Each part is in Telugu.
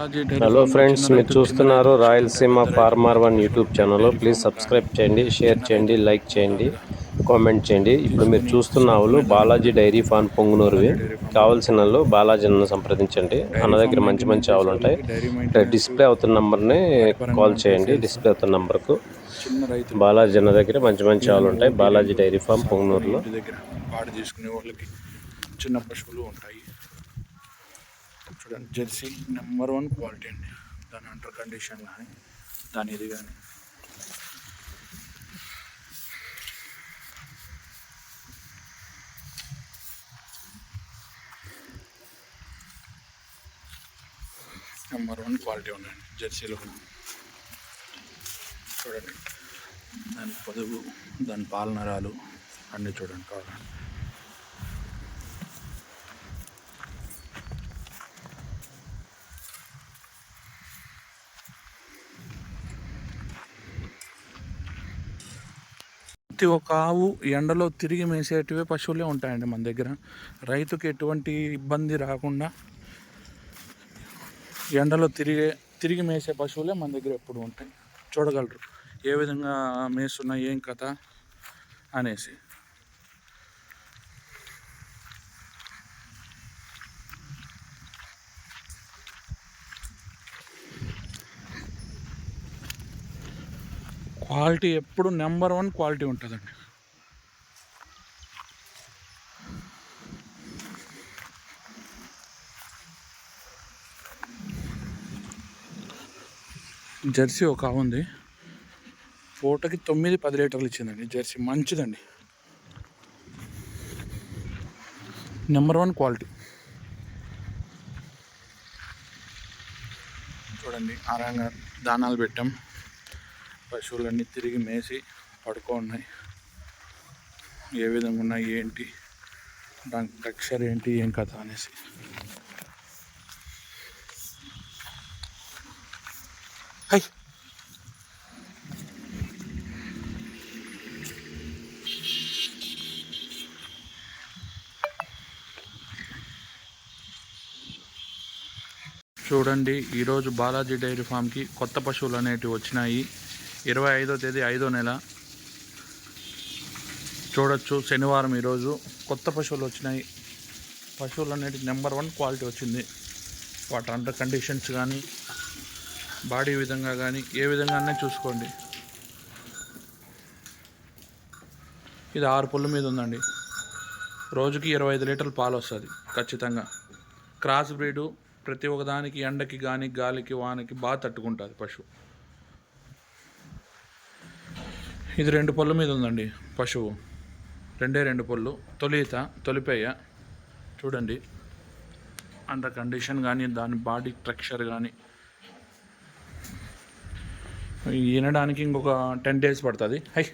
హలో ఫ్రెండ్స్ మీరు చూస్తున్నారు Rayalaseema farmer one YouTube channel please subscribe చేయండి షేర్ చేయండి లైక్ చేయండి కామెంట్ చేయండి. ఇప్పుడు మీరు చూస్తున్న ఆవులు బాలాజీ డైరీ ఫార్మ్ పొంగునూరువి. కావాల్సిన వాళ్ళు బాలాజీని సంప్రదించండి. అన్న దగ్గర మంచి మంచి ఆవులు ఉంటాయి. డిస్ప్లే అవుతున్న నెంబర్ని కాల్ చేయండి డిస్ప్లే అవుతున్న నెంబర్కు బాలాజీ అన్న దగ్గర మంచి మంచి ఆవులు ఉంటాయి. బాలాజీ డైరీ ఫార్మ్ పొంగునూరులో. పాడు వాళ్ళకి చిన్న పశువులు ఉంటాయి. చూడండి. జెర్సీ నెంబర్ వన్ క్వాలిటీ అండి. దాని అండర్ కండిషన్ కానీ దాని ఇది కానీ. నెంబర్ వన్ క్వాలిటీ ఉందండి జెర్సీలో చూడండి. దాని పొదుగు దాని పాలనరాలు అన్నీ చూడండి కావాలండి ప్రతి ఒక్క ఆవు ఎండలో తిరిగి మేసేటివే పశువులే ఉంటాయండి మన దగ్గర. రైతుకి ఎటువంటి ఇబ్బంది రాకుండా ఎండలో తిరిగే తిరిగి మేసే పశువులే మన దగ్గర ఎప్పుడు ఉంటాయి. చూడగలరు ఏ విధంగా మేస్తున్నా ఏం కథ అనేసి. క్వాలిటీ ఎప్పుడు నెంబర్ వన్ క్వాలిటీ ఉంటుందండి. జెర్సీ ఒక ఉంది. పూటకి తొమ్మిది పది లీటర్లు ఇచ్చిందండి జెర్సీ. మంచిదండి. Number one quality. చూడండి ఆరంగా దానాలు పెట్టాం. పశువులన్నీ తిరిగి మేసి పడుకో ఉన్నాయి. ఏ విధంగా ఉన్నాయి ఏంటి? దాని టెక్స్చర్ ఏంటి? ఏం కథ అనేసి. హై! చూడండి ఈరోజు బాలాజీ డైరీ ఫామ్కి కొత్త పశువులు అనేటివి వచ్చినాయి. ఇరవై ఐదో తేదీ ఐదో నెల. చూడొచ్చు శనివారం ఈరోజు. కొత్త పశువులు వచ్చినాయి. పశువులు నెంబర్ వన్ క్వాలిటీ వచ్చింది. వాటి అండర్ కండిషన్స్ కానీ బాడీ విధంగా కానీ ఏ విధంగానే చూసుకోండి. ఇది ఆరు పుల్ల మీద ఉందండి. రోజుకి ఇరవై ఐదు లీటర్లు పాలు వస్తుంది ఖచ్చితంగా. క్రాస్ బ్రీడు ప్రతి ఒక్కదానికి ఎండకి కానీ గాలికి వానకి బాగా తట్టుకుంటుంది పశువు. ఇది రెండు పళ్ళు మీద ఉందండి పశువు. రెండే రెండు పళ్ళు తొలిత తొలిపేయ. చూడండి. అంత కండిషన్ కానీ దాని బాడీ స్ట్రక్చర్ కానీ వినడానికి ఇంకొక టెన్ డేస్ పడుతుంది. హై.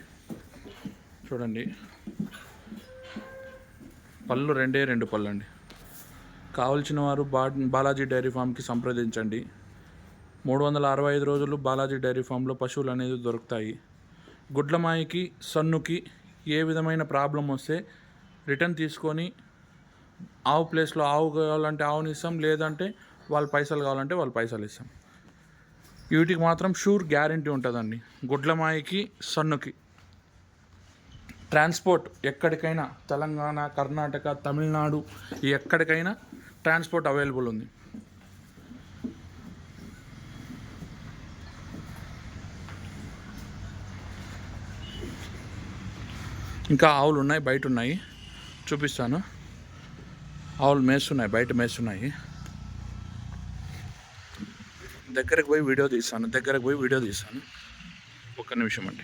చూడండి. పళ్ళు రెండే రెండు పళ్ళు అండి కావలసిన వారు బా బాలాజీ డైరీ ఫామ్కి సంప్రదించండి. మూడు వందల అరవై ఐదు రోజులు బాలాజీ డైరీ ఫామ్లో పశువులు అనేది దొరుకుతాయి. గుడ్లమాయికి సన్నుకి ఏ విధమైన ప్రాబ్లం వస్తే రిటర్న్ తీసుకొని ఆవు ప్లేస్లో ఆవు కావాలంటే ఆవుని ఇస్తాం లేదంటే వాళ్ళ పైసలు కావాలంటే వాళ్ళ పైసలు ఇస్తాం. వీటికి మాత్రం షూర్ గ్యారంటీ ఉంటుందండి. గుడ్లమాయికి సన్నుకి. ట్రాన్స్పోర్ట్ ఎక్కడికైనా తెలంగాణ కర్ణాటక తమిళనాడు ఎక్కడికైనా ట్రాన్స్పోర్ట్ అవైలబుల్ ఉంది. ఇంకా ఆవులు ఉన్నాయి బయట ఉన్నాయి. చూపిస్తాను. ఆవులు మేస్తున్నాయి బయట మేస్తున్నాయి. దగ్గరకు పోయి వీడియో తీస్తాను దగ్గరకు పోయి వీడియో తీస్తాను. ఒక్క నిమిషం అండి.